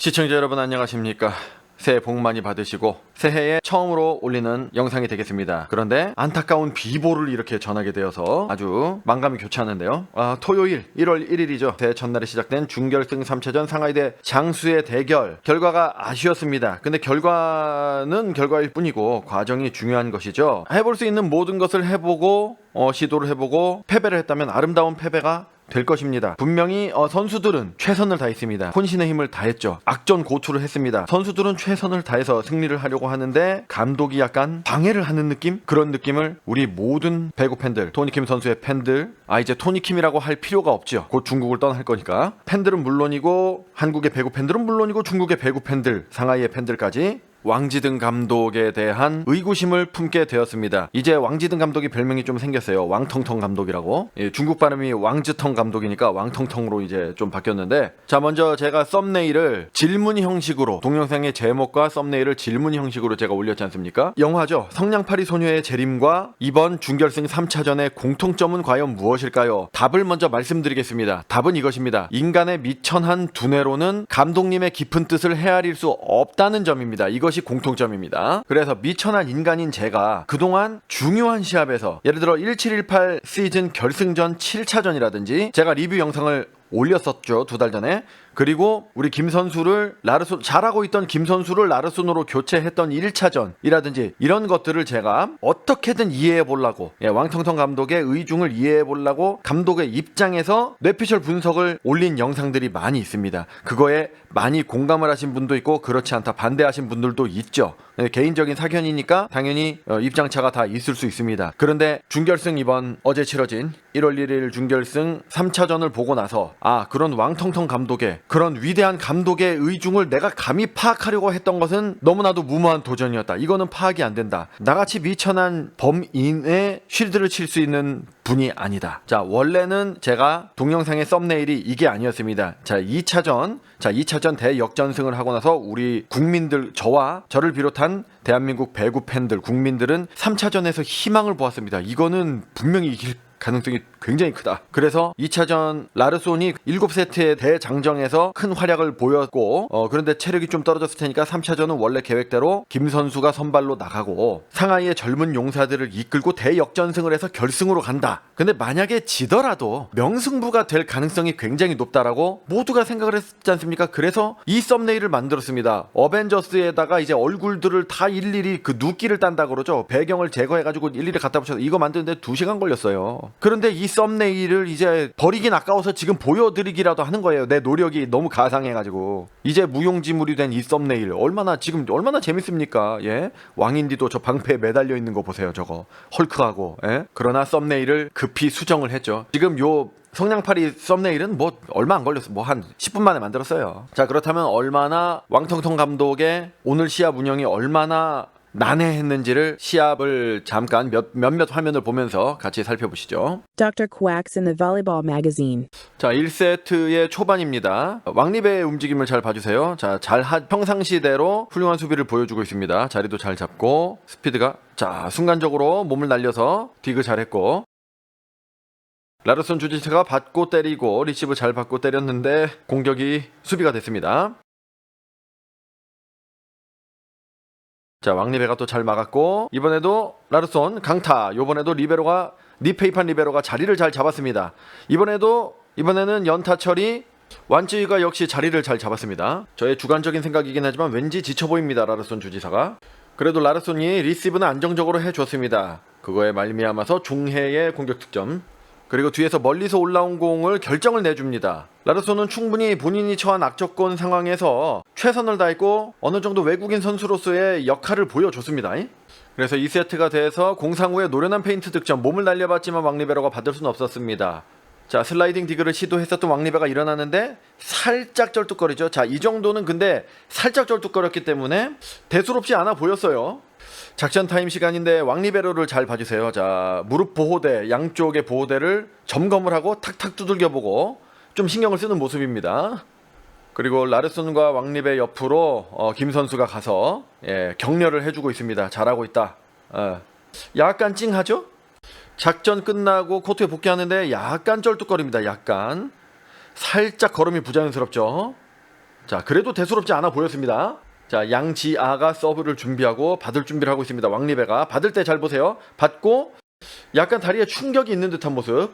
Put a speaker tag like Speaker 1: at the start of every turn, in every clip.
Speaker 1: 시청자 여러분 안녕하십니까? 새해 복 많이 받으시고 새해에 처음으로 올리는 영상이 되겠습니다. 그런데 안타까운 비보를 이렇게 전하게 되어서 아주 만감이 교차하는데요. 아, 토요일 1월 1일이죠. 새해 첫날에 시작된 준결승 3차전 상하이대 장수의 대결 결과가 아쉬웠습니다. 근데 결과는 결과일 뿐이고 과정이 중요한 것이죠. 해볼 수 있는 모든 것을 해보고 어, 시도를 해보고 패배를 했다면 아름다운 패배가 될 것입니다. 분명히 어, 선수들은 최선을 다했습니다. 혼신의 힘을 다했죠. 악전 고투를 했습니다. 선수들은 최선을 다해서 승리를 하려고 하는데 감독이 약간 방해를 하는 느낌? 그런 느낌을 우리 모든 배구 팬들, 토니킴 선수의 팬들, 아 이제 토니킴이라고 할 필요가 없죠. 곧 중국을 떠날 거니까 팬들은 물론이고 한국의 배구 팬들은 물론이고 중국의 배구 팬들, 상하이의 팬들까지 왕지등 감독에 대한 의구심을 품게 되었습니다. 이제 왕지등 감독이 별명이 좀 생겼어요. 왕텅텅 감독이라고. 예, 중국 발음이 왕즈텅 감독이니까 왕텅텅으로 이제 좀 바뀌었는데 자 먼저 제가 썸네일을 질문 형식으로 동영상의 제목과 썸네일을 질문 형식으로 제가 올렸지 않습니까? 영화죠. 성냥팔이 소녀의 재림과 이번 준결승 3차전의 공통점은 과연 무엇일까요? 답을 먼저 말씀드리겠습니다. 답은 이것입니다. 인간의 미천한 두뇌로는 감독님의 깊은 뜻을 헤아릴 수 없다는 점입니다. 이것 이 공통점입니다. 그래서 미천한 인간인 제가 그동안 중요한 시합에서 예를 들어 1718 시즌 결승전 7차전이라든지 제가 리뷰 영상을 올렸었죠 두 달 전에 그리고 우리 김 선수를 라르손 잘하고 있던 김 선수를 라르손으로 교체했던 1차전이라든지 이런 것들을 제가 어떻게든 이해해 보려고 예, 왕텅텅 감독의 의중을 이해해 보려고 감독의 입장에서 뇌피셜 분석을 올린 영상들이 많이 있습니다. 그거에 많이 공감을 하신 분도 있고 그렇지 않다 반대하신 분들도 있죠. 예, 개인적인 사견이니까 당연히 어, 입장차가 다 있을 수 있습니다. 그런데 준결승 이번 어제 치러진 1월 1일 준결승 3차전을 보고 나서 아 그런 왕텅텅 감독의 그런 위대한 감독의 의중을 내가 감히 파악하려고 했던 것은 너무나도 무모한 도전이었다. 이거는 파악이 안 된다. 나같이 미천한 범인의 쉴드를 칠 수 있는 분이 아니다. 자, 원래는 제가 동영상의 썸네일이 이게 아니었습니다. 자, 2차전, 자, 2차전 대역전승을 하고 나서 우리 국민들, 저와 저를 비롯한 대한민국 배구 팬들, 국민들은 3차전에서 희망을 보았습니다. 이거는 분명히 이길 가능성이 굉장히 크다. 그래서 2차전 라르손이 7세트의 대장정에서 큰 활약을 보였고 어, 그런데 체력이 좀 떨어졌을 테니까 3차전은 원래 계획대로 김 선수가 선발로 나가고 상하이의 젊은 용사들을 이끌고 대역전승을 해서 결승으로 간다. 근데 만약에 지더라도 명승부가 될 가능성이 굉장히 높다라고 모두가 생각을 했지 않습니까? 그래서 이 썸네일을 만들었습니다. 어벤져스에다가 이제 얼굴들을 다 일일이 그 눕기를 딴다 그러죠. 배경을 제거해가지고 일일이 갖다 붙여서 이거 만드는데 2시간 걸렸어요. 그런데 이 썸네일을 이제 버리긴 아까워서 지금 보여드리기라도 하는 거예요. 내 노력이 너무 가상해가지고 이제 무용지물이 된 이 썸네일 얼마나 지금 얼마나 재밌습니까? 예, 왕인디도 저 방패에 매달려 있는 거 보세요. 저거 헐크하고. 예? 그러나 썸네일을 급히 수정을 했죠. 지금 요 성냥팔이 썸네일은 뭐 얼마 안 걸렸어. 뭐 한 10분 만에 만들었어요. 자, 그렇다면 얼마나 왕텅텅 감독의 오늘 시합 운영이 얼마나 난해했는지를 시합을 잠깐 몇, 몇몇 화면을 보면서 같이 살펴보시죠.
Speaker 2: Dr. Quacks in the Volleyball Magazine.
Speaker 1: 자, 1세트의 초반입니다. 왕립의 움직임을 잘 봐주세요. 자, 잘 하, 평상시대로 훌륭한 수비를 보여주고 있습니다. 자리도 잘 잡고, 스피드가, 자, 순간적으로 몸을 날려서 디그 잘했고, 라르손 주지체가 받고 때리고, 리시브 잘 받고 때렸는데, 공격이 수비가 됐습니다. 자, 왕리베가 또 잘 막았고, 이번에도 라르손 강타, 요번에도 리베로가, 니페이판 리베로가 자리를 잘 잡았습니다. 이번에도, 이번에는 연타철이 완쯔이가 역시 자리를 잘 잡았습니다. 저의 주관적인 생각이긴 하지만 왠지 지쳐 보입니다, 라르손 주지사가. 그래도 라르손이 리시브는 안정적으로 해줬습니다. 그거에 말미암아서 중해의 공격 득점. 그리고 뒤에서 멀리서 올라온 공을 결정을 내줍니다. 라르소는 충분히 본인이 처한 악조건 상황에서 최선을 다했고 어느 정도 외국인 선수로서의 역할을 보여줬습니다. 그래서 2세트가 돼서 공상 후에 노련한 페인트 득점 몸을 날려봤지만 왕리베로가 받을 수는 없었습니다. 자 슬라이딩 디그를 시도했었던 왕리베가 일어나는데 살짝 쩔뚝거리죠. 자 이 정도는 근데 살짝 쩔뚝거렸기 때문에 대수롭지 않아 보였어요. 작전 타임 시간인데 왕리베로를 잘 봐주세요. 자 무릎 보호대 양쪽의 보호대를 점검을 하고 탁탁 두들겨 보고 좀 신경을 쓰는 모습입니다. 그리고 라르손과 왕립의 옆으로 어, 김 선수가 가서 예, 격려를 해주고 있습니다. 잘하고 있다. 어. 약간 찡하죠? 작전 끝나고 코트에 복귀하는데 약간 쩔뚝거립니다. 약간 살짝 걸음이 부자연스럽죠. 자, 그래도 대수롭지 않아 보였습니다. 자, 양지아가 서브를 준비하고 받을 준비를 하고 있습니다. 왕리베가 받을 때 잘 보세요. 받고 약간 다리에 충격이 있는 듯한 모습.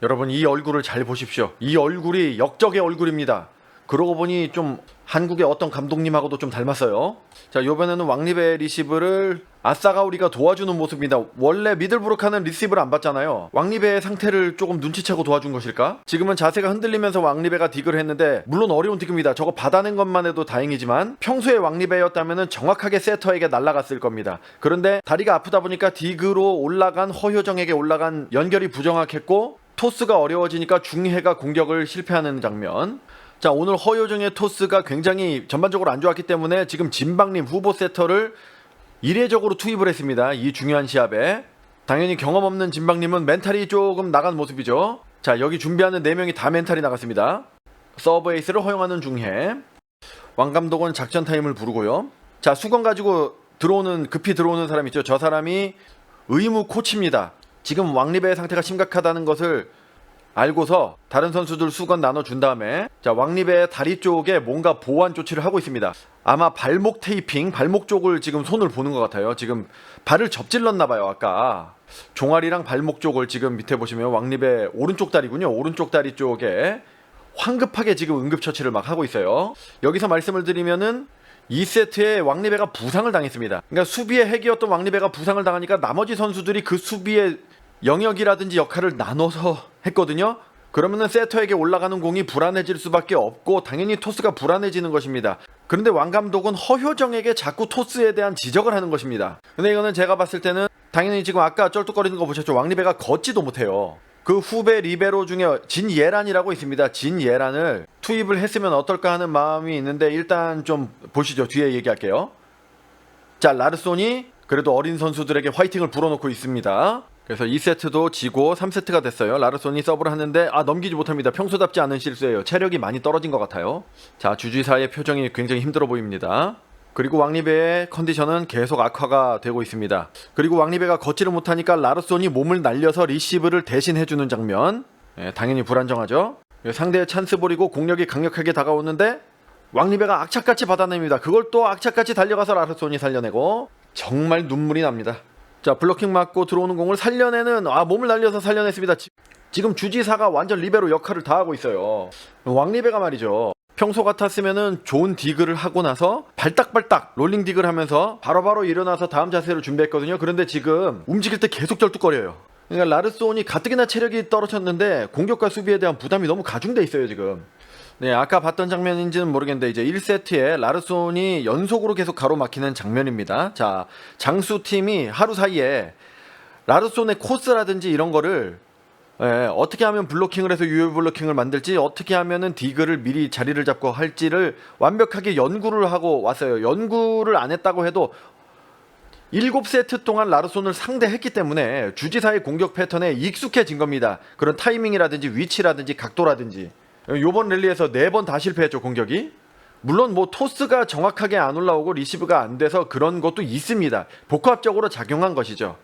Speaker 1: 여러분 이 얼굴을 잘 보십시오. 이 얼굴이 역적의 얼굴입니다. 그러고 보니 좀 한국의 어떤 감독님하고도 좀 닮았어요. 자, 이번에는 왕리베 리시브를 아싸가우리가 도와주는 모습입니다. 원래 미들브로카는 리시브를 안 받잖아요. 왕리베의 상태를 조금 눈치채고 도와준 것일까? 지금은 자세가 흔들리면서 왕리베가 디그를 했는데 물론 어려운 디그입니다. 저거 받아낸 것만 해도 다행이지만 평소에 왕리베였다면 정확하게 세터에게 날아갔을 겁니다. 그런데 다리가 아프다 보니까 디그로 올라간 허효정에게 올라간 연결이 부정확했고 토스가 어려워지니까 중해가 공격을 실패하는 장면. 자 오늘 허효정의 토스가 굉장히 전반적으로 안 좋았기 때문에 지금 진방님 후보 세터를 이례적으로 투입을 했습니다. 이 중요한 시합에 당연히 경험 없는 진방님은 멘탈이 조금 나간 모습이죠. 자 여기 준비하는 4명이 다 멘탈이 나갔습니다. 서브 에이스를 허용하는 중해 왕 감독은 작전 타임을 부르고요. 자 수건 가지고 들어오는 급히 들어오는 사람 있죠. 저 사람이 의무 코치입니다. 지금 왕리베의 상태가 심각하다는 것을 알고서 다른 선수들 수건 나눠준 다음에 자 왕립의 다리 쪽에 뭔가 보완 조치를 하고 있습니다. 아마 발목 테이핑, 발목 쪽을 지금 손을 보는 것 같아요. 지금 발을 접질렀나 봐요. 아까 종아리랑 발목 쪽을 지금 밑에 보시면 왕립의 오른쪽 다리군요. 오른쪽 다리 쪽에 황급하게 지금 응급처치를 막 하고 있어요. 여기서 말씀을 드리면은 2세트에 왕리베가 부상을 당했습니다. 그러니까 수비의 핵이었던 왕리베가 부상을 당하니까 나머지 선수들이 그 수비의 영역이라든지 역할을 나눠서 했거든요. 그러면은 세터에게 올라가는 공이 불안해질 수밖에 없고 당연히 토스가 불안해지는 것입니다. 그런데 왕 감독은 허효정에게 자꾸 토스에 대한 지적을 하는 것입니다. 근데 이거는 제가 봤을 때는 당연히 지금 아까 쩔뚝거리는 거 보셨죠? 왕리베가 걷지도 못해요. 그 후배 리베로 중에 진예란이라고 있습니다. 진예란을 투입을 했으면 어떨까 하는 마음이 있는데 일단 좀 보시죠. 뒤에 얘기할게요. 자 라르손이 그래도 어린 선수들에게 화이팅을 불어넣고 있습니다. 그래서 2세트도 지고 3세트가 됐어요. 라르손이 서브를 하는데 아 넘기지 못합니다. 평소답지 않은 실수예요. 체력이 많이 떨어진 것 같아요. 자 주지사의 표정이 굉장히 힘들어 보입니다. 그리고 왕리베의 컨디션은 계속 악화가 되고 있습니다. 그리고 왕리베가 걷지를 못하니까 라르손이 몸을 날려서 리시브를 대신 해주는 장면. 예, 당연히 불안정하죠. 예, 상대의 찬스 볼이고 공력이 강력하게 다가오는데 왕리베가 악착같이 받아냅니다. 그걸 또 악착같이 달려가서 라르손이 살려내고 정말 눈물이 납니다. 자 블로킹 맞고 들어오는 공을 살려내는 아 몸을 날려서 살려냈습니다. 지- 지금 주지사가 완전 리베로 역할을 다 하고 있어요. 왕리베가 말이죠. 평소 같았으면은 좋은 디그를 하고 나서 발딱발딱 롤링 디그를 하면서 바로바로 일어나서 다음 자세를 준비했거든요. 그런데 지금 움직일 때 계속 쩔뚝거려요. 그러니까 라르손이 가뜩이나 체력이 떨어졌는데 공격과 수비에 대한 부담이 너무 가중돼 있어요 지금. 네, 아까 봤던 장면인지는 모르겠는데 이제 1세트에 라르손이 연속으로 계속 가로막히는 장면입니다. 자, 장수 팀이 하루 사이에 라르손의 코스라든지 이런 거를 예, 어떻게 하면 블로킹을 해서 유효 블로킹을 만들지 어떻게 하면은 디그를 미리 자리를 잡고 할지를 완벽하게 연구를 하고 왔어요. 연구를 안 했다고 해도 7세트 동안 라르손을 상대했기 때문에 주지사의 공격 패턴에 익숙해진 겁니다. 그런 타이밍이라든지 위치라든지 각도라든지 요번 랠리에서 네 번 다 실패했죠 공격이. 물론 뭐 토스가 정확하게 안 올라오고 리시브가 안 돼서 그런 것도 있습니다. 복합적으로 작용한 것이죠.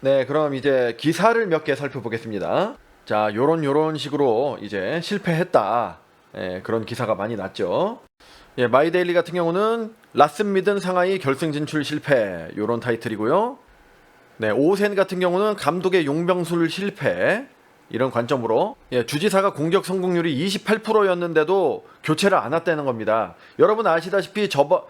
Speaker 1: 네 그럼 이제 기사를 몇 개 살펴보겠습니다. 자 요런 요런 식으로 이제 실패했다. 예, 그런 기사가 많이 났죠. 예, 마이데일리 같은 경우는 라슨 미든 상하이 결승 진출 실패 요런 타이틀이고요. 네, 오센 같은 경우는 감독의 용병술 실패 이런 관점으로 예, 주지사가 공격 성공률이 28%였는데도 교체를 안 했다는 겁니다. 여러분 아시다시피 저번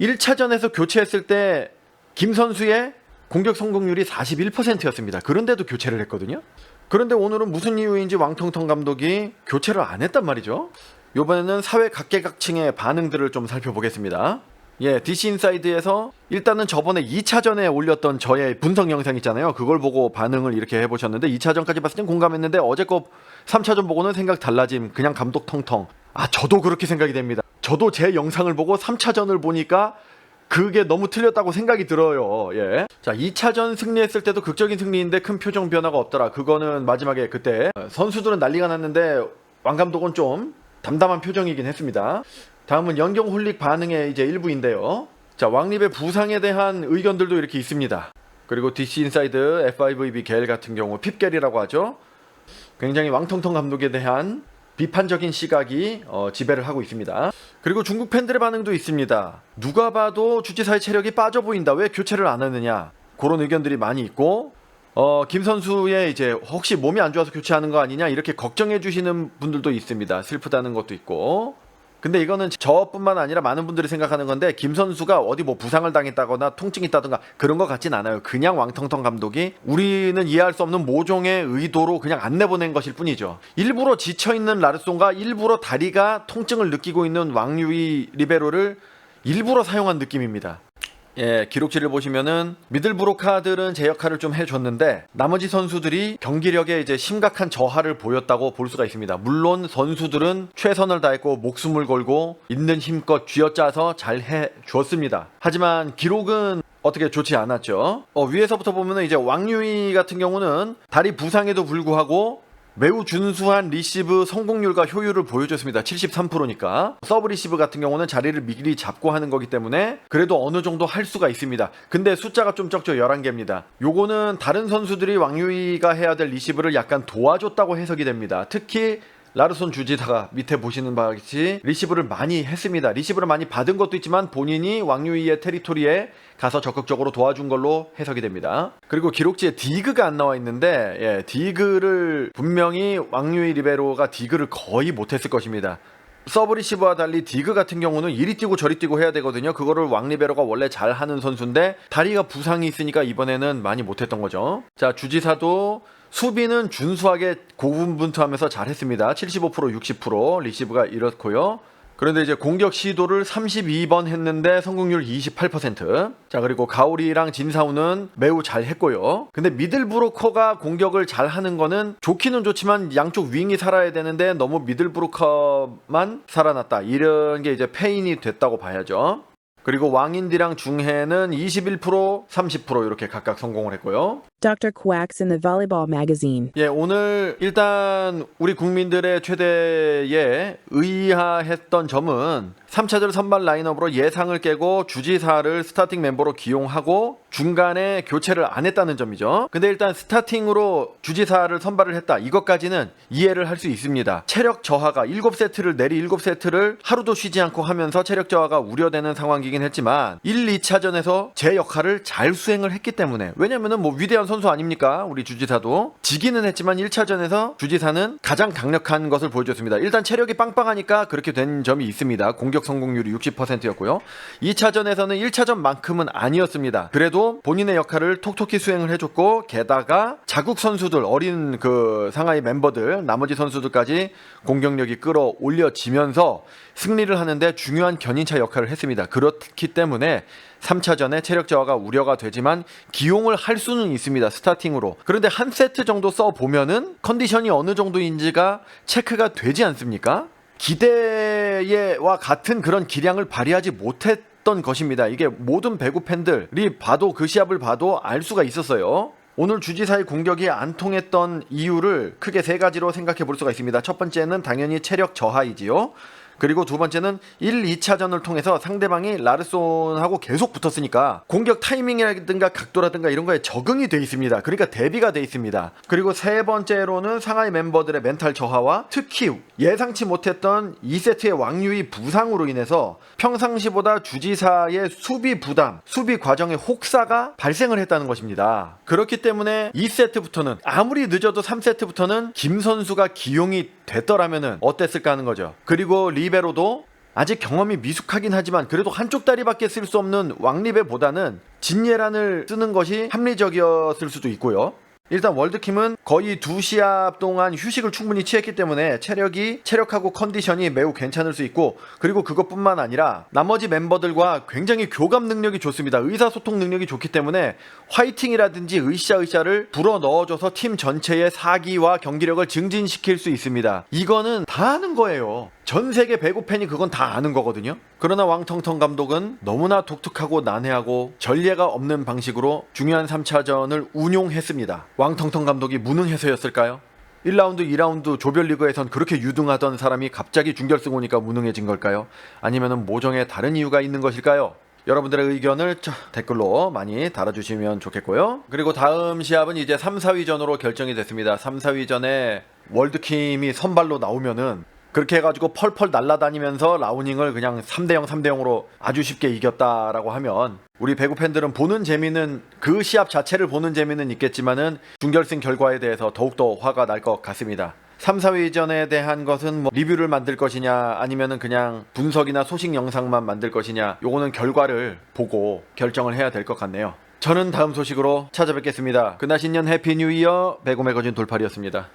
Speaker 1: 1차전에서 교체했을 때 김 선수의 공격 성공률이 41%였습니다. 그런데도 교체를 했거든요. 그런데 오늘은 무슨 이유인지 왕통통 감독이 교체를 안 했단 말이죠. 이번에는 사회 각계각층의 반응들을 좀 살펴보겠습니다. 예, DC 인사이드에서 일단은 저번에 2차전에 올렸던 저의 분석 영상 있잖아요. 그걸 보고 반응을 이렇게 해보셨는데 2차전까지 봤을 땐 공감했는데 어제 거 3차전 보고는 생각 달라짐. 그냥 감독 텅텅. 아, 저도 그렇게 생각이 됩니다. 저도 제 영상을 보고 3차전을 보니까 그게 너무 틀렸다고 생각이 들어요. 예. 자, 2차전 승리했을 때도 극적인 승리인데 큰 표정 변화가 없더라. 그거는 마지막에 그때 어, 선수들은 난리가 났는데 왕 감독은 좀 담담한 표정이긴 했습니다. 다음은 연경 홀릭 반응의 이제 일부인데요. 자, 왕립의 부상에 대한 의견들도 이렇게 있습니다. 그리고 DC 인사이드 F5VB 겔 같은 경우 핍겔이라고 하죠. 굉장히 왕통통 감독에 대한 비판적인 시각이 어, 지배를 하고 있습니다. 그리고 중국 팬들의 반응도 있습니다. 누가 봐도 주지사의 체력이 빠져 보인다. 왜 교체를 안 하느냐? 그런 의견들이 많이 있고 어, 김 선수의 이제 혹시 몸이 안 좋아서 교체하는 거 아니냐 이렇게 걱정해 주시는 분들도 있습니다. 슬프다는 것도 있고. 근데 이거는 저뿐만 아니라 많은 분들이 생각하는 건데 김 선수가 어디 뭐 부상을 당했다거나 통증이 있다든가 그런 것 같진 않아요. 그냥 왕텅텅 감독이 우리는 이해할 수 없는 모종의 의도로 그냥 안 내보낸 것일 뿐이죠. 일부러 지쳐 있는 라르송과 일부러 다리가 통증을 느끼고 있는 왕유이 리베로를 일부러 사용한 느낌입니다. 예, 기록지를 보시면은 미들브로카들은 제 역할을 좀 해줬는데 나머지 선수들이 경기력에 이제 심각한 저하를 보였다고 볼 수가 있습니다. 물론 선수들은 최선을 다했고 목숨을 걸고 있는 힘껏 쥐어짜서 잘 해줬습니다. 하지만 기록은 어떻게 좋지 않았죠. 어, 위에서부터 보면은 이제 왕유이 같은 경우는 다리 부상에도 불구하고 매우 준수한 리시브 성공률과 효율을 보여줬습니다. 73%니까. 서브 리시브 같은 경우는 자리를 미리 잡고 하는 거기 때문에 그래도 어느 정도 할 수가 있습니다. 근데 숫자가 좀 적죠. 11개입니다. 요거는 다른 선수들이 왕유이가 해야 될 리시브를 약간 도와줬다고 해석이 됩니다. 특히 라르손 주지사가 밑에 보시는 바와 같이 리시브를 많이 했습니다. 리시브를 많이 받은 것도 있지만 본인이 왕유이의 테리토리에 가서 적극적으로 도와준 걸로 해석이 됩니다. 그리고 기록지에 디그가 안 나와 있는데 예, 디그를 분명히 왕유이 리베로가 디그를 거의 못했을 것입니다. 서브 리시브와 달리 디그 같은 경우는 이리 뛰고 저리 뛰고 해야 되거든요. 그거를 왕리베로가 원래 잘 하는 선수인데 다리가 부상이 있으니까 이번에는 많이 못했던 거죠. 자 주지사도 수비는 준수하게 고분분투하면서 잘했습니다. 75% 60% 리시브가 이렇고요. 그런데 이제 공격 시도를 32번 했는데 성공률 28%. 자, 그리고 가오리랑 진사우는 매우 잘 했고요. 근데 미들브로커가 공격을 잘 하는 거는 좋기는 좋지만 양쪽 윙이 살아야 되는데 너무 미들브로커만 살아났다. 이런 게 이제 페인이 됐다고 봐야죠. 그리고 왕인디랑 중해는 21%, 30% 이렇게 각각 성공을 했고요.
Speaker 2: Dr. Quacks in the Volleyball Magazine.
Speaker 1: 예, 오늘 일단 우리 국민들의 최대의 의아했던 점은 3차전 선발 라인업으로 예상을 깨고 주지사를 스타팅 멤버로 기용하고 중간에 교체를 안 했다는 점이죠. 근데 일단 스타팅으로 주지사를 선발을 했다. 이것까지는 이해를 할 수 있습니다. 체력 저하가 7세트를 내리 7세트를 하루도 쉬지 않고 하면서 체력 저하가 우려되는 상황이긴 했지만 1, 2차전에서 제 역할을 잘 수행을 했기 때문에 왜냐면은 뭐 위대한 선수 아닙니까? 우리 주지사도 지기는 했지만 1차전에서 주지사는 가장 강력한 것을 보여줬습니다. 일단 체력이 빵빵하니까 그렇게 된 점이 있습니다. 공격 성공률이 60%였고요. 2차전에서는 1차전만큼은 아니었습니다. 그래도 본인의 역할을 톡톡히 수행을 해줬고 게다가 자국 선수들 어린 그 상하이 멤버들 나머지 선수들까지 공격력이 끌어올려지면서 승리를 하는데 중요한 견인차 역할을 했습니다. 그렇기 때문에 3차전에 체력 저하가 우려가 되지만 기용을 할 수는 있습니다. 스타팅으로. 그런데 한 세트 정도 써 보면은 컨디션이 어느 정도인지가 체크가 되지 않습니까? 기대와 같은 그런 기량을 발휘하지 못했던 것입니다. 이게 모든 배구 팬들이 봐도 그 시합을 봐도 알 수가 있었어요. 오늘 주지사의 공격이 안 통했던 이유를 크게 세 가지로 생각해 볼 수가 있습니다. 첫 번째는 당연히 체력 저하이지요. 그리고 두 번째는 1, 2차전을 통해서 상대방이 라르손하고 계속 붙었으니까 공격 타이밍이라든가 각도라든가 이런 거에 적응이 돼 있습니다. 그러니까 대비가 돼 있습니다. 그리고 세 번째로는 상하이 멤버들의 멘탈 저하와 특히 예상치 못했던 2세트의 왕유의 부상으로 인해서 평상시보다 주지사의 수비 부담, 수비 과정의 혹사가 발생을 했다는 것입니다. 그렇기 때문에 2세트부터는 아무리 늦어도 3세트부터는 김 선수가 기용이 됐더라면은 어땠을까 하는 거죠. 그리고 리베로도 아직 경험이 미숙하긴 하지만 그래도 한쪽 다리밖에 쓸 수 없는 왕리베보다는 진예란을 쓰는 것이 합리적이었을 수도 있고요. 일단 월드킴은 거의 두 시합 동안 휴식을 충분히 취했기 때문에 체력이 체력하고 컨디션이 매우 괜찮을 수 있고 그리고 그것뿐만 아니라 나머지 멤버들과 굉장히 교감 능력이 좋습니다. 의사소통 능력이 좋기 때문에 화이팅이라든지 으쌰으쌰를 불어 넣어줘서 팀 전체의 사기와 경기력을 증진시킬 수 있습니다. 이거는 다 아는 거예요. 전 세계 배구 팬이 그건 다 아는 거거든요. 그러나 왕텅텅 감독은 너무나 독특하고 난해하고 전례가 없는 방식으로 중요한 3차전을 운용했습니다. 왕텅텅 감독이 무능해서였을까요? 1라운드, 2라운드 조별리그에선 그렇게 유등하던 사람이 갑자기 준결승 오니까 무능해진 걸까요? 아니면 모종의 다른 이유가 있는 것일까요? 여러분들의 의견을 저- 댓글로 많이 달아주시면 좋겠고요. 그리고 다음 시합은 이제 3, 4위전으로 결정이 됐습니다. 3, 4위전에 월드킴이 선발로 나오면은 그렇게 해가지고 펄펄 날아다니면서 라우닝을 그냥 3대0, 3대0으로 아주 쉽게 이겼다라고 하면 우리 배구 팬들은 보는 재미는 그 시합 자체를 보는 재미는 있겠지만은 중결승 결과에 대해서 더욱더 화가 날 것 같습니다. 3, 4위전에 대한 것은 뭐 리뷰를 만들 것이냐 아니면은 그냥 분석이나 소식 영상만 만들 것이냐 요거는 결과를 보고 결정을 해야 될 것 같네요. 저는 다음 소식으로 찾아뵙겠습니다. 그나 신년 해피 뉴 이어 배구 매거진 돌팔이었습니다.